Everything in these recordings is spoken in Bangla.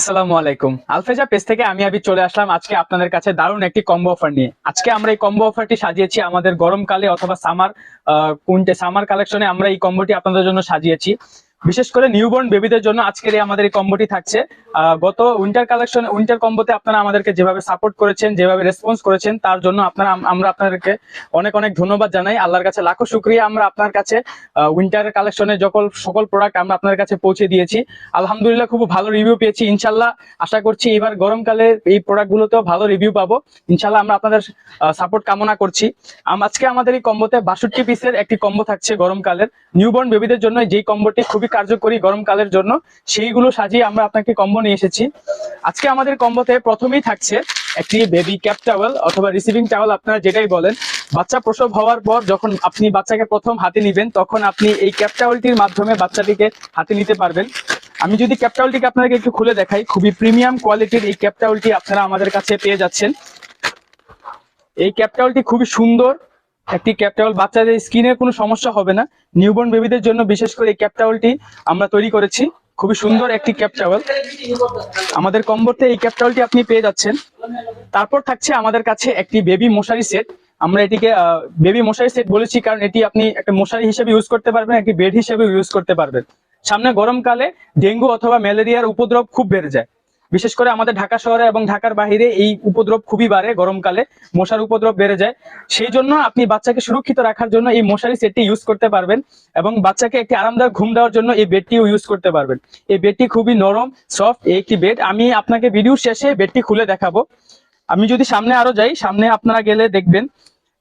আসসালামু আলাইকুম। আলফেজা পেজ থেকে আমি আবি চলে আসলাম। আজকে আপনাদের কাছে দারুণ একটি কম্বো অফার নিয়ে। আজকে আমরা এই কম্বো অফারটি সাজিয়েছি আমাদের গরমকালে অথবা সামার কোনটা সামার কালেকশনে আমরা এই কম্বোটি আপনাদের জন্য সাজিয়েছি। বিশেষ করে নিউবর্ন বেবিদের জন্য আজকের এই আমাদের এই কম্বোটি থাকছে। গত উইন্টার কালেকশন উইন্টার কম্বোতে আপনারা আমাদেরকে যেভাবে সাপোর্ট করেছেন, যেভাবে রেসপন্স করেছেন, তার জন্য আপনারা আমরা আপনাদেরকে অনেক অনেক ধন্যবাদ জানাই। আল্লাহর কাছে লাখো শুক্রিয়া। আমরা আপনার কাছে উইন্টার কালেকশনের সকল সকল প্রোডাক্ট আমরা আপনার কাছে পৌঁছে দিয়েছি, আলহামদুলিল্লাহ খুব ভালো রিভিউ পেয়েছি। ইনশাল্লাহ আশা করছি এবার গরমকালে এই প্রোডাক্ট গুলোতেও ভালো রিভিউ পাবো। ইনশাল্লাহ আমরা আপনাদের সাপোর্ট কামনা করছি। আজকে আমাদের এই কম্বোতে বাষট্টি পিসের একটি কম্বো থাকছে গরমকালের। নিউবর্ন বেবিদের জন্য যেই কম্বোটি খুবই কার্যকরী গরমকালের জন্য সেইগুলো সাজিয়ে আমরা আপনাকে কম্বো নিয়ে এসেছি। আজকে আমাদের কম্বোতে প্রথমেই থাকছে একটি বেবি ক্যাপ টাওয়েল অথবা রিসিভিং টাওয়েল আপনারা যেটাই বলেন। বাচ্চা প্রসব হওয়ার পর যখন আপনি বাচ্চাকে প্রথম হাতে নিবেন, তখন আপনি এই ক্যাপ টাওয়েলটির মাধ্যমে বাচ্চাটিকে হাতে নিতে পারবেন। আমি যদি ক্যাপ টাওয়েলটিকে আপনাকে একটু খুলে দেখাই, খুবই প্রিমিয়াম কোয়ালিটির এই ক্যাপ টাওয়েলটি আপনারা আমাদের কাছে পেয়ে যাচ্ছেন। এই ক্যাপ টাওয়েলটি খুবই সুন্দর একটি ক্যাপ টাওয়েল বাচ্চাদের স্কিনের কোনো সমস্যা হবে না। নিউবর্ন বেবিদের জন্য বিশেষ করে এই ক্যাপ টাওয়েলটি আমরা তৈরি করেছি। খুবই সুন্দর একটি ক্যাপ টাওয়েল আমাদের কম্বোতে এই ক্যাপ টাওয়েলটি আপনি পেয়ে যাচ্ছেন। তারপর থাকছে আমাদের কাছে একটি বেবি মশারি সেট আমরা এটিকে বেবি মশারি সেট বলেছি কারণ এটি আপনি একটা মশারি হিসেবে ইউজ করতে পারবেন, একটি বেড হিসেবে ইউজ করতে পারবেন। সামনে গরমকালে ডেঙ্গু অথবা ম্যালেরিয়ার উপদ্রব খুব বেড়ে যায়। বিশেষ করে আমাদের ঢাকা শহরে এবং ঢাকার বাইরে এই উপদ্রব খুবই বাড়ে গরমকালে, মশার উপদ্রব বেড়ে যায়। সেই জন্য আপনি বাচ্চাকে সুরক্ষিত রাখার জন্য এই মশারি সেটটি ইউজ করতে পারবেন এবং বাচ্চাকে একটি আরামদায়ক ঘুম দেওয়ার জন্য এই বেডটিও ইউজ করতে পারবেন। এই বেডটি খুবই নরম সফট একটি বেড। আমি আপনাকে ভিডিও শেষে বেডটি খুলে দেখাবো। আমি যদি সামনে আরও যাই, সামনে আপনারা গেলে দেখবেন,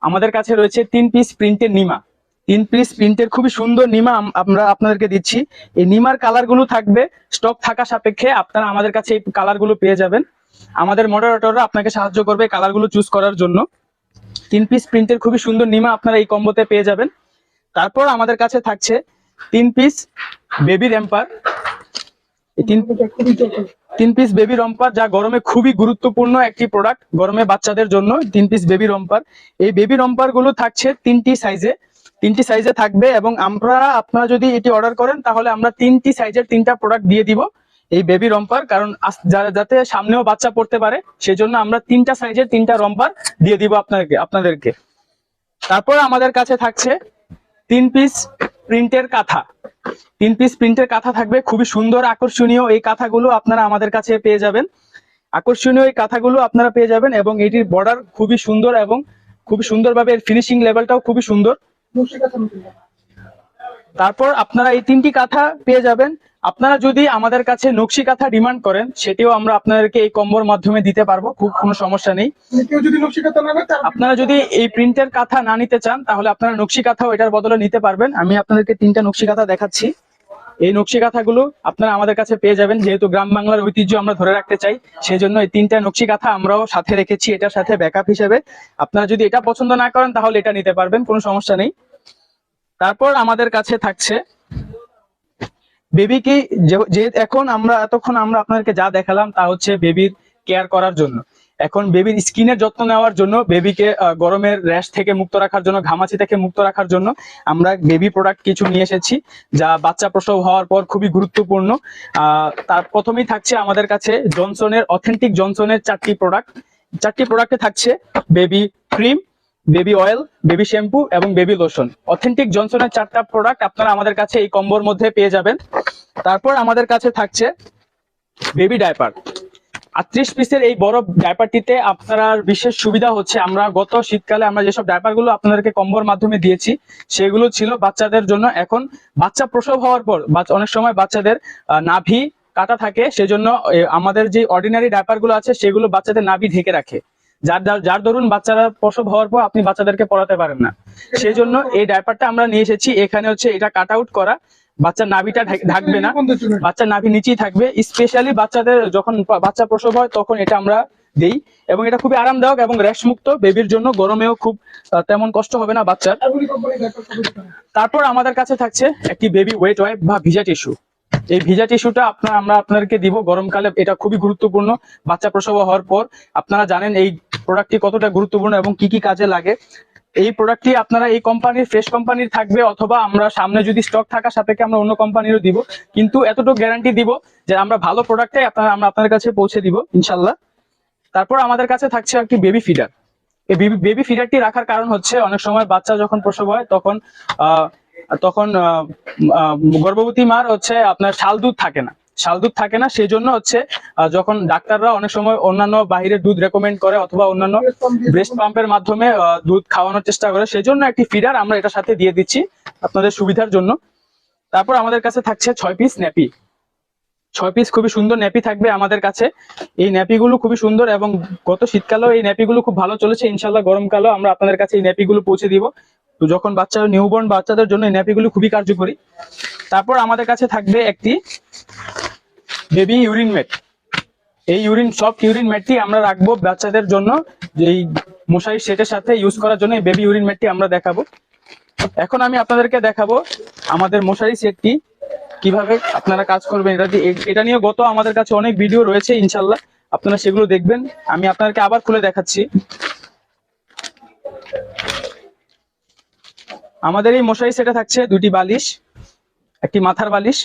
আমাদের কাছে রয়েছে তিন পিস প্রিন্টের নিমা। তিন পিস প্রিন্টের খুবই সুন্দর নিমা আম- আমরা আপনাদেরকে দিচ্ছি। এই নিমার কালারগুলো থাকবে স্টক থাকা সাপেক্ষে আপনারা আমাদের কাছে এই কালারগুলো পেয়ে যাবেন। আমাদের মডারেটররা আপনাকে সাহায্য করবে কালারগুলো চুজ করার জন্য। তিন পিস প্রিন্টের খুবই সুন্দর নিমা আপনারা এই কম্বোতে পেয়ে যাবেন। তারপর আমাদের কাছে থাকছে তিন পিস বেবি র্যাম্পার তিন পিস বেবি রম্পার যা গরমে খুবই গুরুত্বপূর্ণ একটি প্রোডাক্ট গরমে বাচ্চাদের জন্য। তিন পিস বেবি রম্পার এই বেবি রম্পারগুলো থাকছে তিনটি সাইজে তিনটি সাইজে থাকবে এবং আমরা, আপনারা যদি এটি অর্ডার করেন, তাহলে আমরা তিনটি সাইজের তিনটা প্রোডাক্ট দিয়ে দিব এই বেবি রম্পার কারণ আস- যা- যাতে সামনেও বাচ্চা পড়তে পারে, সেজন্য আমরা তিনটা সাইজের তিনটা রম্পার দিয়ে দিব আপনাদেরকে আপনাদেরকে। তারপর আমাদের কাছে থাকছে তিন পিস প্রিন্টের কাঁথা। তিন পিস প্রিন্টের কাঁথা থাকবে, খুবই সুন্দর, আকর্ষণীয় এই কাঁথাগুলো আপনারা আমাদের কাছে পেয়ে যাবেন। আকর্ষণীয় এই কাঁথাগুলো আপনারা পেয়ে যাবেন এবং এটির বর্ডার খুবই সুন্দর এবং খুবই সুন্দরভাবে এর ফিনিশিং লেভেলটাও খুবই সুন্দর। তারপর আপনারা এই তিনটি কাঁথা পেয়ে যাবেন। আপনারা যদি আমাদের কাছে নকশি কাঁথা ডিমান্ড করেন, সেটিও আমরা আপনাদেরকে এই কম্বর মাধ্যমে দিতে পারব, খুব কোনো সমস্যা নেই। আপনারা যদি এই প্রিন্টের কাঁথা না নিতে চান, তাহলে আপনারা নকশি কাঁথাও এটার বদলে নিতে পারবেন। আমি আপনাদেরকে তিনটা নকশি কাঁথা দেখাচ্ছি। এই নকশি কাঁথাগুলো আপনারা আমাদের কাছে পেয়ে যাবেন। যেহেতু গ্রাম বাংলার ঐতিহ্য আমরা ধরে রাখতে চাই সেই জন্য এই তিনটা নকশি কাঁথা আমরাও সাথে রেখেছি, এটার সাথে ব্যাকআপ হিসেবে। আপনারা যদি এটা পছন্দ না করেন, তাহলে এটা নিতে পারবেন, কোনো সমস্যা নেই। তারপর আমাদের কাছে থাকছে বেবিকে যে এখন আমরা এতক্ষণ আমরা আপনাদেরকে যা দেখালাম, তা হচ্ছে বেবির কেয়ার করার জন্য। এখন বেবির স্কিনের যত্ন নেওয়ার জন্য বেবিকে গরমের র্যাশ থেকে মুক্ত রাখার জন্য, ঘামাচি থেকে মুক্ত রাখার জন্য আমরা বেবি প্রোডাক্ট কিছু নিয়ে এসেছি যা বাচ্চা প্রসব হওয়ার পর খুবই গুরুত্বপূর্ণ। তার প্রথমেই থাকছে আমাদের কাছে জনসনের অথেন্টিক জনসনের চারটি প্রোডাক্ট চারটি প্রোডাক্টে থাকছে baby cream baby oil baby shampoo এবং বেবি লোশন অথেন্টিক জনসনের চারটা প্রোডাক্ট আপনারা আমাদের কাছে এই কম্বোর মধ্যে পেয়ে যাবেন। তারপর আমাদের কাছে থাকছে বেবি ডাইপার আটত্রিশ পিসের এই বড় ডাইপারটিতে আপনার বিশেষ সুবিধা হচ্ছে আমরা গত শীতকালে আমরা যেসব ডাইপারগুলো আপনাদেরকে কম্বর মাধ্যমে দিয়েছি, সেগুলো ছিল বাচ্চাদের জন্য। এখন বাচ্চা প্রসব হওয়ার পর অনেক সময় বাচ্চাদের নাভি কাটা থাকে, সেজন্য আমাদের যে অর্ডিনারি ডাইপারগুলো আছে, সেগুলো বাচ্চাদের নাভি ঢেকে রাখে। যার যার- দরুন বাচ্চারা প্রসব হওয়ার পর আপনি বাচ্চাদেরকে পড়াতে পারেন না। সেই জন্য এই ডাইপারটা আমরা নিয়ে এসেছি। এখানে হচ্ছে এটা কাট আউট করা। বাচ্চার নাভিটা ঢাকবে না। বাচ্চার নাভি নিচেই থাকবে। স্পেশালি বাচ্চাদের যখন বাচ্চা প্রসব হয় তখন এটা আমরা দেই। এবং এটা খুবই আরামদায়ক এবং র্যাশ মুক্ত বেবির জন্য গরমেও খুব তেমন কষ্ট হবে না বাচ্চার। তারপর আমাদের কাছে থাকছে একটি বেবি ওয়েট ওয়াইপ বা ভিজা টিস্যু। এই ভিজা টিস্যুটা আপনার, আমরা আপনাদেরকে দিব গরমকালে, এটা খুবই গুরুত্বপূর্ণ। বাচ্চা প্রসব হওয়ার পর আপনারা জানেন এই প্রোডাক্টটি কতটা গুরুত্বপূর্ণ এবং কি কি কাজে লাগে। এই প্রোডাক্টটি আপনারা এই কোম্পানির ফ্রেশ কোম্পানির থাকবে অথবা আমরা সামনে যদি স্টক থাকা সাপেক্ষে আমরা অন্য কোম্পানিরও দিব। কিন্তু এতটুকু গ্যারান্টি দিব যে আমরা ভালো প্রোডাক্টটাই আপনারা, আমরা আপনাদের কাছে পৌঁছে দিব, ইনশাল্লাহ। তারপর আমাদের কাছে থাকছে একটি বেবি ফিডার এই বেবি ফিডারটি রাখার কারণ হচ্ছে অনেক সময় বাচ্চা যখন প্রসব হয় তখন তখন গর্ভবতী মার হচ্ছে আপনার শাল দুধ থাকে না। শাল দুধ থাকে না সেই জন্য হচ্ছে যখন ডাক্তাররা অনেক সময় অন্যান্য বাহিরের দুধ রেকমেন্ড করে অথবা অন্যান্য ব্রেস্ট পাম্পের মাধ্যমে দুধ খাওয়ানোর চেষ্টা করে সেই জন্য একটি ফিডার আমরা এটার সাথে দিয়ে দিচ্ছি আপনাদের সুবিধার জন্য। তারপর আমাদের কাছে থাকছে ছয় পিস ন্যাপি ছয় পিস খুবই সুন্দর ন্যাপি থাকবে আমাদের কাছে। এই ন্যাপিগুলো খুবই সুন্দর এবং গত শীতকালেও এই ন্যাপিগুলো খুব ভালো চলেছে। ইনশাল্লাহ গরমকালেও আমরা আপনাদের কাছে এই ন্যাপিগুলো পৌঁছে দিব। তো যখন বাচ্চা নিউবর্ন বাচ্চাদের জন্য এই ন্যাপিগুলো খুবই কার্যকরী। তারপর আমাদের কাছে থাকবে একটি বেবি ইউরিন ম্যাট এই ইউরিন সফট ইউরিন ম্যাটটি আমরা রাখব বাচ্চাদের জন্য। যে এই মশারি সেটের সাথে ইউজ করার জন্য বেবি ইউরিন ম্যাটটি আমরা দেখাবো। এখন আমি আপনাদেরকে দেখাবো আমাদের মশারি সেটটি কীভাবে আপনারা কাজ করবেন। এটা এটা নিয়ে গত আমাদের কাছে অনেক ভিডিও রয়েছে, ইনশাল্লাহ। আপনারা সেগুলো দেখবেন। আমি আপনাদেরকে আবার খুলে দেখাচ্ছি। আমাদের এই মশারি সেটে থাকছে দুটি বালিশ, একটি মাথার বালিশ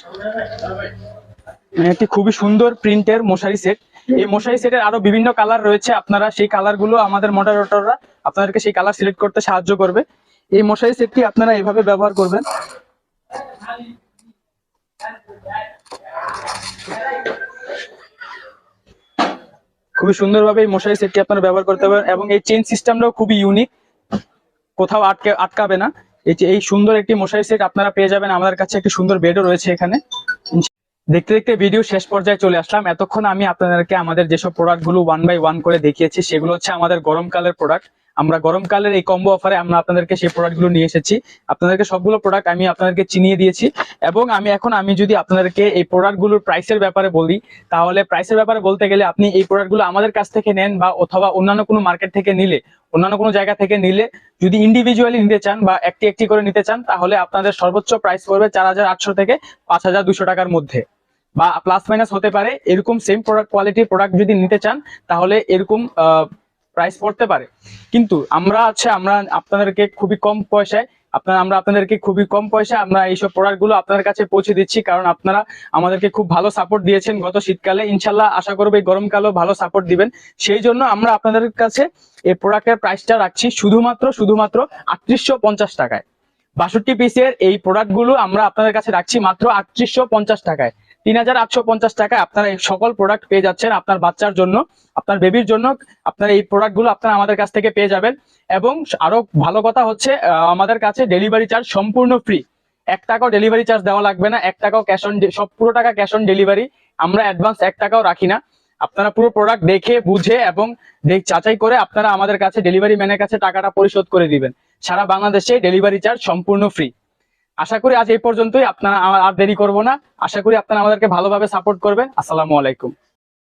মানে একটি খুবই সুন্দর প্রিন্টের মশারি সেট। এই মশারি সেটের আরও বিভিন্ন কালার রয়েছে, আপনারা সেই কালারগুলো আমাদের মডারেটররা আপনাদেরকে সেই কালার সিলেক্ট করতে সাহায্য করবে। এই মশারি সেটটি আপনারা এভাবে ব্যবহার করবেন। খুবই সুন্দরভাবে এই মশারি সেটটি আপনারা ব্যবহার করতে পারেন এবং এই চেন সিস্টেমটাও খুবই ইউনিক কোথাও আটকে আটকাবে না। এই এই সুন্দর একটি মশারি সেট আপনারা পেয়ে যাবেন। আমাদের কাছে একটি সুন্দর বেডও রয়েছে এখানে। দেখতে দেখতে ভিডিও শেষ পর্যায়ে চলে আসলাম। এতক্ষণ আমি আপনাদেরকে আমাদের যেসব প্রোডাক্টগুলো ওয়ান বাই ওয়ান করে দেখিয়েছি, সেগুলো হচ্ছে আমাদের গরমকালের প্রোডাক্ট আমরা গরমকালের এই কম্বো অফারে আমরা আপনাদেরকে সেই প্রোডাক্টগুলো নিয়ে এসেছি। আপনাদেরকে সবগুলো প্রোডাক্ট আমি আপনাদেরকে চিনিয়ে দিয়েছি এবং আমি এখন আমি যদি আপনাদেরকে এই প্রোডাক্টগুলোর প্রাইসের ব্যাপারে বলি, তাহলে প্রাইসের ব্যাপারে বলতে গেলে আপনি এই প্রোডাক্টগুলো আমাদের কাছ থেকে নেন বা অথবা অন্যান্য কোনো মার্কেট থেকে নিলে, অন্যান্য কোনো জায়গা থেকে নিলে, যদি ইন্ডিভিজুয়ালি নিতে চান বা একটি একটি করে নিতে চান, তাহলে আপনাদের সর্বোচ্চ প্রাইস পড়বে চার হাজার আটশো থেকে পাঁচ হাজার দুশো টাকার মধ্যে। বা প্লাস মাইনাস হতে পারে, এরকম সেম প্রোডাক্ট কোয়ালিটির প্রোডাক্ট যদি নিতে চান, তাহলে এরকম প্রাইস পড়তে পারে। কিন্তু আমরা আছে আমরা আপনাদেরকে খুবই কম পয়সায়, আপনারা, আমরা আপনাদেরকে খুবই কম পয়সা আমরা এইসব প্রোডাক্টগুলো আপনাদের কাছে পৌঁছে দিচ্ছি। কারণ আপনারা আমাদেরকে খুব ভালো সাপোর্ট দিয়েছেন গত শীতকালে। ইনশাল্লাহ আশা করব এই গরমকালেও ভালো সাপোর্ট দিবেন। সেই জন্য আমরা আপনাদের কাছে এই প্রোডাক্টের প্রাইসটা রাখছি শুধুমাত্র শুধুমাত্র আটত্রিশশো পঞ্চাশ টাকায়। বাষট্টি পিসের এই প্রোডাক্টগুলো আমরা আপনাদের কাছে রাখছি মাত্র আটত্রিশশো পঞ্চাশ টাকায়। তিন টাকায় আপনারা এই সকল প্রোডাক্ট পেয়ে যাচ্ছেন আপনার বাচ্চার জন্য, আপনার বেবির জন্য, আপনার এই প্রোডাক্টগুলো আপনারা আমাদের কাছ থেকে পেয়ে যাবেন। এবং আরও ভালো কথা হচ্ছে আমাদের কাছে ডেলিভারি চার্জ সম্পূর্ণ ফ্রি এক টাকাও ডেলিভারি চার্জ দেওয়া লাগবে না, এক টাকাও ক্যাশ অন সব পুরো টাকা ক্যাশ অন ডেলিভারি আমরা অ্যাডভান্স এক টাকাও রাখি না। আপনারা পুরো প্রোডাক্ট দেখে, বুঝে এবং যাচাই করে আপনারা আমাদের কাছে ডেলিভারি ম্যানের কাছে টাকাটা পরিশোধ করে দিবেন। সারা বাংলাদেশে ডেলিভারি চার্জ সম্পূর্ণ ফ্রি আশা করি আজ এই পর্যন্তই। আপনারা আর দেরি করব না। আশা করি আপনারা আমাদেরকে ভালোভাবে সাপোর্ট করবেন। আসসালামু আলাইকুম।